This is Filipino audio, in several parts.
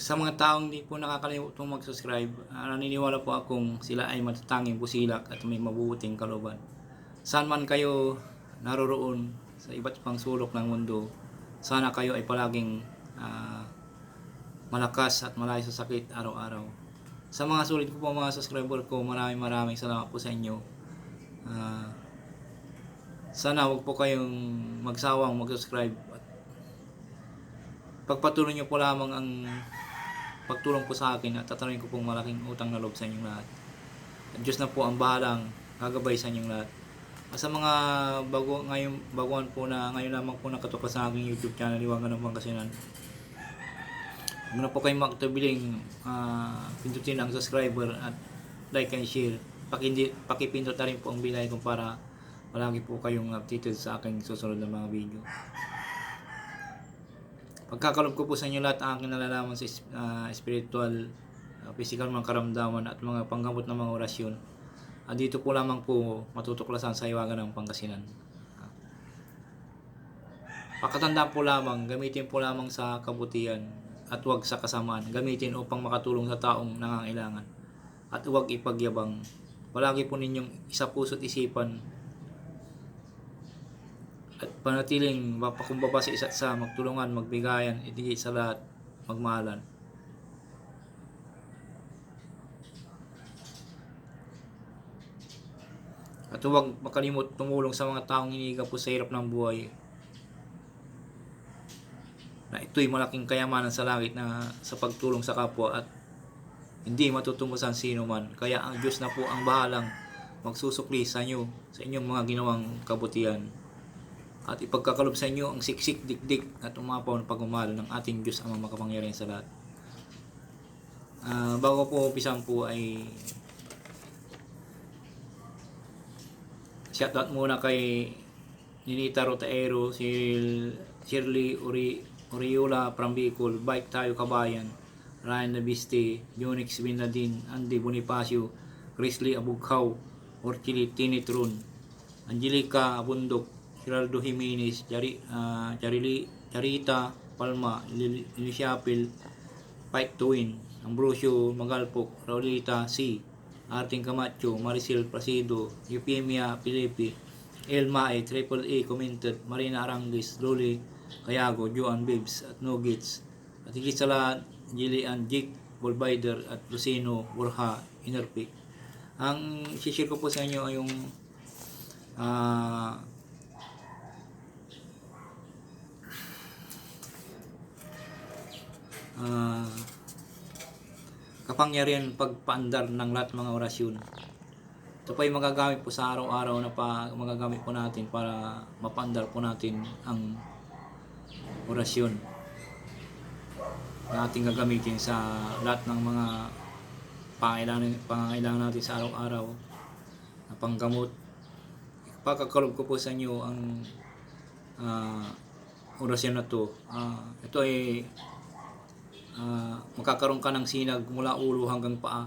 sa mga taong hindi po nakakalimutang mag-subscribe, ah, naniniwala po akong sila ay matatanging busilak at may mabubuting kalooban. Saan man kayo naroroon sa iba't ibang sulok ng mundo, sana kayo ay palaging ah, malakas at malayo sa sakit araw-araw. Sa mga sulit ko po mga subscriber ko, maraming maraming salamat po sa inyo. Ah, sana wag po kayong magsawang mag-subscribe at pagpatuloy niyo po lamang ang pagtulong po sa akin at tatanungin ko pong malaking utang na loob sa inyong lahat. At Diyos na po ang bahalang gagabay sa inyong lahat. At sa mga bago ngayon baguhan po na ngayon lamang po nakatukas sa aking YouTube channel Iwagan ng Pangasinan. Huwag na po kayong makatubiling ah, pindutin ang subscriber at like and share. Pakindi, pakipindot na rin po ang bilay ko para palagi po kayong updated sa aking susunod na mga video. Pagkakalob ko po sa inyo lahat ang aking nalalaman sa ah, spiritual, uh, physical mga karamdaman at mga panggamot ng mga orasyon. Ah, dito po lamang po matutuklasan sa iwagan ng Pangasinan. Ah. Pakatandaan po lamang, gamitin po lamang sa kabutihan at huwag sa kasamaan. Gamitin upang makatulong sa taong nangangailangan. At huwag ipagyabang. Palagi po ninyong isa puso't isipan at panatiling mapakumbaba sa isa't sa magtulungan, magbigayan, itigit sa lahat, magmahalan. At huwag makalimot tumulong sa mga taong iniga po sa hirap ng buhay. Na ito'y malaking kayamanan sa langit na sa pagtulong sa kapwa at hindi matutumbasan sino man. Kaya ang Diyos na po ang bahalang magsusukli sa inyo sa inyong mga ginawang kabutihan at ipagkakalob sa inyo ang siksik, dikdik at umapaw ng pagmamahal ng ating Diyos ang makapangyarihan sa lahat. Ah, bago po umpisan po ay shoutout muna kay Ninita Rotaero, Cyril, Shirley Uri, Oriola from Bicol, Bike Tayo Kabayan, Ryan Nabiste, Unix Binladin, Andy Bonifacio, Chrisley Abughaw, Orchili Tinitron, Angelica Abundok, Geraldo Jimenez, Jari, ah, Jarili, Jarita Palma, Lil- Lilisiapil, Fight to Win, Ambrosio Magalpok, Raulita C, Arting Camacho, Maricel Placido, Eupemia Pilipi, Elma A, Triple A commented, Marina Arangis, Loli Kayago, Joan Bibs at Nuggets, at higit sa lahat, Jillian Jig, Bolbider at Lucino Borja Inerpic. Ang share ko po sa inyo ay yung ah ah, kapangyarihan pagpaandar ng lahat mga orasyon. Ito pa yung magagamit po sa araw-araw na pa magagamit po natin para mapaandar po natin ang orasyon na ating gagamitin sa lahat ng mga pangailangan, pangailangan natin sa araw-araw na panggamot. Pagkakalob ko po sa inyo ang ah, orasyon na to. Ah, ito ay ah, magkakaroon ka ng sinag mula ulo hanggang paa.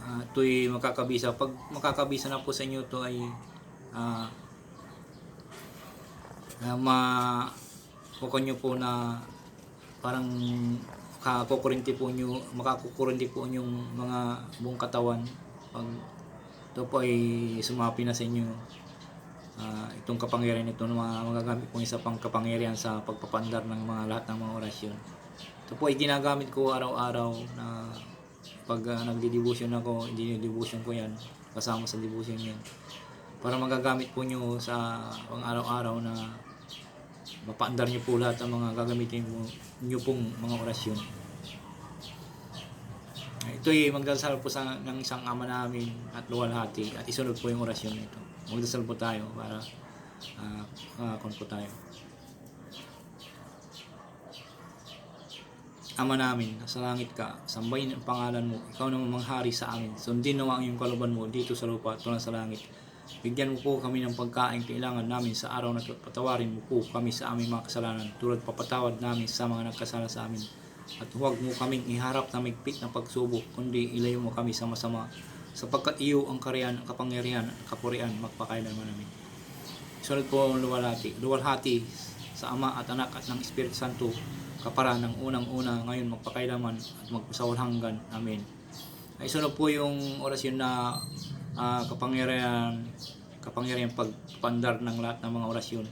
Ah, ito'y makakabisa. Pag makakabisa na po sa inyo to ay ah, na ma kukuha nyo po na parang kakukurinti po nyo, makakukurinti po yung mga buong katawan pag ito po ay sumapi na sa inyo Ah, itong kapangyarihan ito na mga magagamit po isa pang kapangyarihan sa pagpapandar ng mga lahat ng mga orasyon. Ito po ay ginagamit ko araw-araw na pag uh, nagdi-devotion ako, dinidibusyon ko yan, kasama sa devotion yan. Para magagamit po nyo sa pang araw-araw na mapaandar nyo po lahat ang mga gagamitin mo, nyo pong mga orasyon. Ito ay magdasal po sa, ng isang ama namin at luwalhati at isunod po yung orasyon nito. Magdasal po tayo para uh, uh, po tayo. Ama namin, nasa langit ka, sambahin ang pangalan mo, ikaw naman manghari sa amin. Sundin naman ang iyong kaluban mo dito sa lupa at sa langit. Bigyan mo po kami ng pagkain kailangan namin sa araw na. Patawarin mo po kami sa aming mga kasalanan tulad papatawad namin sa mga nagkasala sa amin. At huwag mo kaming iharap na migpit na pagsubok, kundi ilayo mo kami sa masama. Sapagkat iyo ang kariyan, kapangyarihan, at kapurian, magpakailanman namin. Sunod po ang luwalhati, luwalhati sa Ama at Anak at ng Espiritu Santo, kapara ng unang-una ngayon magpakailaman at magpasawal hanggan. Amen. Ay sunod po yung orasyon na ah, kapangyarihan kapangyarihan pagpandar ng lahat ng mga orasyon.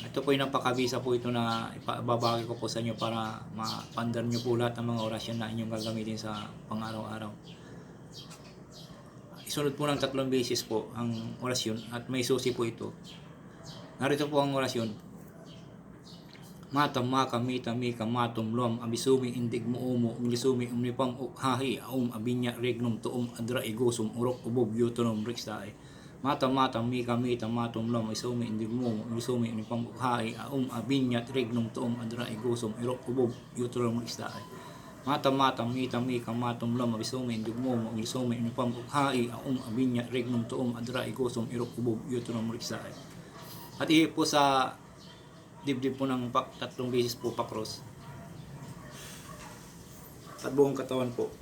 Ito po yung napakabisa po ito na ipababagi ko po sa inyo para mapandar nyo po lahat ng mga orasyon na inyong gagamitin sa pang-araw-araw. Isunod po ng tatlong beses po ang orasyon at may susi po ito. Narito po ang orasyon. Matam maka mita mika matum lom abisumi indig mo umo umlisumi umnipam ukhahi aum abinya regnum tuum adra igusum urok ubob yutonom riksae Matam matam mika mita matum lom isumi indig mo umo umlisumi umnipam ukhahi aum abinya regnum tuum adra igusum urok ubob yutonom riksae Matam matam mita mika matum lom abisumi indig mo umo umlisumi umnipam ukhahi aum abinya regnum tuum adra igusum urok ubob yutonom riksae At ihi po sa dibdib po ng pak, tatlong beses po pa-cross. At buong katawan po.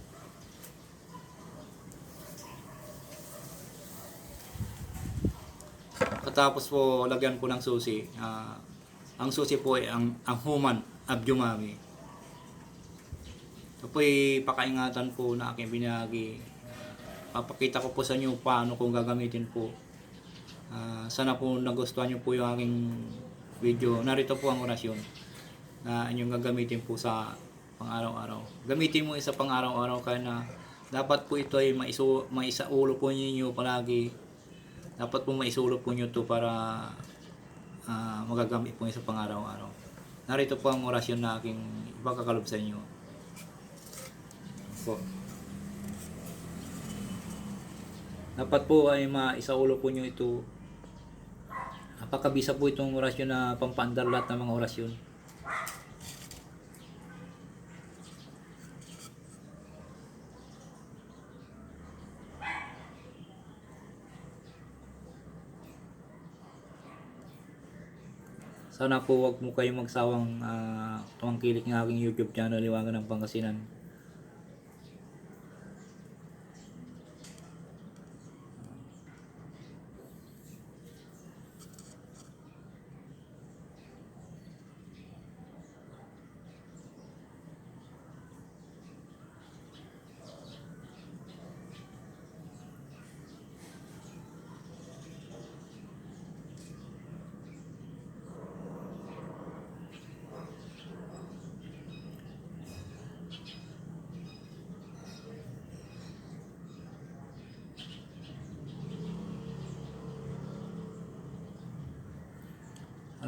Katapos po lagyan po ng susi. Ah, ang susi po ay ang, ang human abjumami. Ito po ay pakaingatan po na aking binagi. Papakita ko po sa inyo paano kung gagamitin po. Ah, sana po nagustuhan nyo po yung aking video. Narito po ang orasyon na inyong gagamitin po sa pang-araw-araw. Gamitin mo isa pang-araw-araw kaya na dapat po ito ay maisu maisaulo po ninyo palagi. Dapat po maisulo po nyo to para ah, magagamit po sa pang-araw-araw. Narito po ang orasyon na aking ipagkakalob sa inyo. Po. Dapat po ay maisaulo po nyo ito Napakabisa po itong orasyon na pampandar lahat ng mga orasyon. Sana po wag mo kayong magsawang uh, tumangkilik ng aking YouTube channel, Liwangan ng Pangasinan.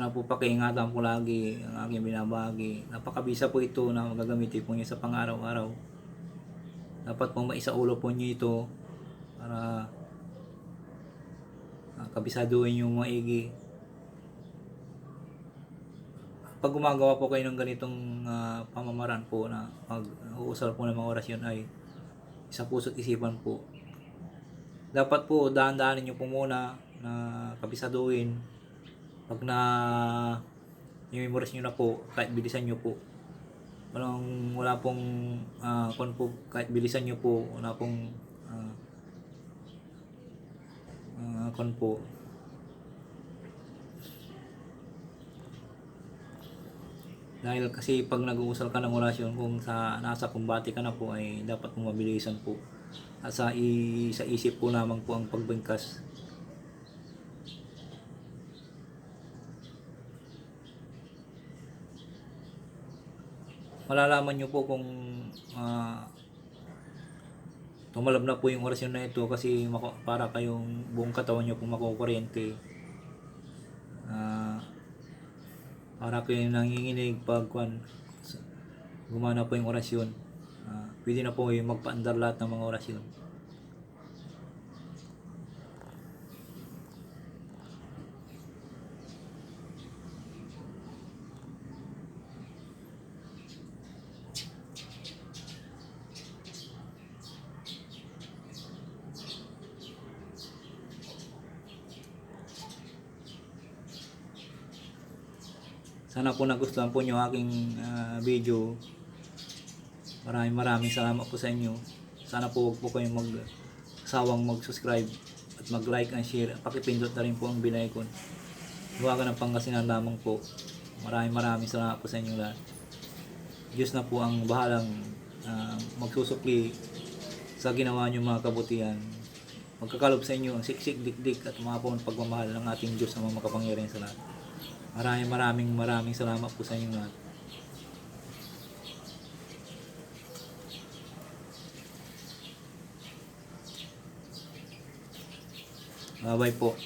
Ano po pakiingatan po lagi ang aking binabagi. Napakabisa po ito na magagamitin po niyo sa pang-araw-araw. Dapat po maisaulo po niyo ito para uh, kabisaduhin yung maigi. Pag gumagawa po kayo ng ganitong ah, pamamaraan po na pag uusal po ng mga orasyon ay sa puso't isipan po. Dapat po dahan-dahanin niyo po muna na kabisaduhin pag na i-memorize nyo na po, kahit bilisan nyo po. Walang, wala pong, uh, kung po, kahit bilisan nyo po, wala pong, uh, uh, po, dahil kasi pag nag-uusal ka ng orasyon kung sa nasa kumbati ka na po ay dapat mo mabilisan po at sa, i, sa isip po lamang po ang pagbingkas malalaman nyo po kung uh, tumalab na po yung orasyon na ito kasi para kayong buong katawan nyo po makukuryente. Uh, para kayong nanginginig pag kwan, gumana po yung orasyon. Uh, pwede na po yung magpaandar lahat ng mga orasyon Sana po nagustuhan po nyo aking uh, video. Maraming maraming salamat po sa inyo. Sana po huwag po kayong magsawang mag-subscribe at mag-like and share. Pakipindot na rin po ang bell icon. Huwagan ng pangasinan lamang po. Maraming maraming salamat po sa inyo lahat. Diyos na po ang bahalang uh, magsusukli sa ginawa niyo mga kabutihan. Magkakalob sa inyo ang siksik, dikdik at umapon pagmamahal ng ating Diyos na mga makapangyarihan sa lahat. Maraming maraming maraming salamat po sa inyong lahat. Bye-bye po.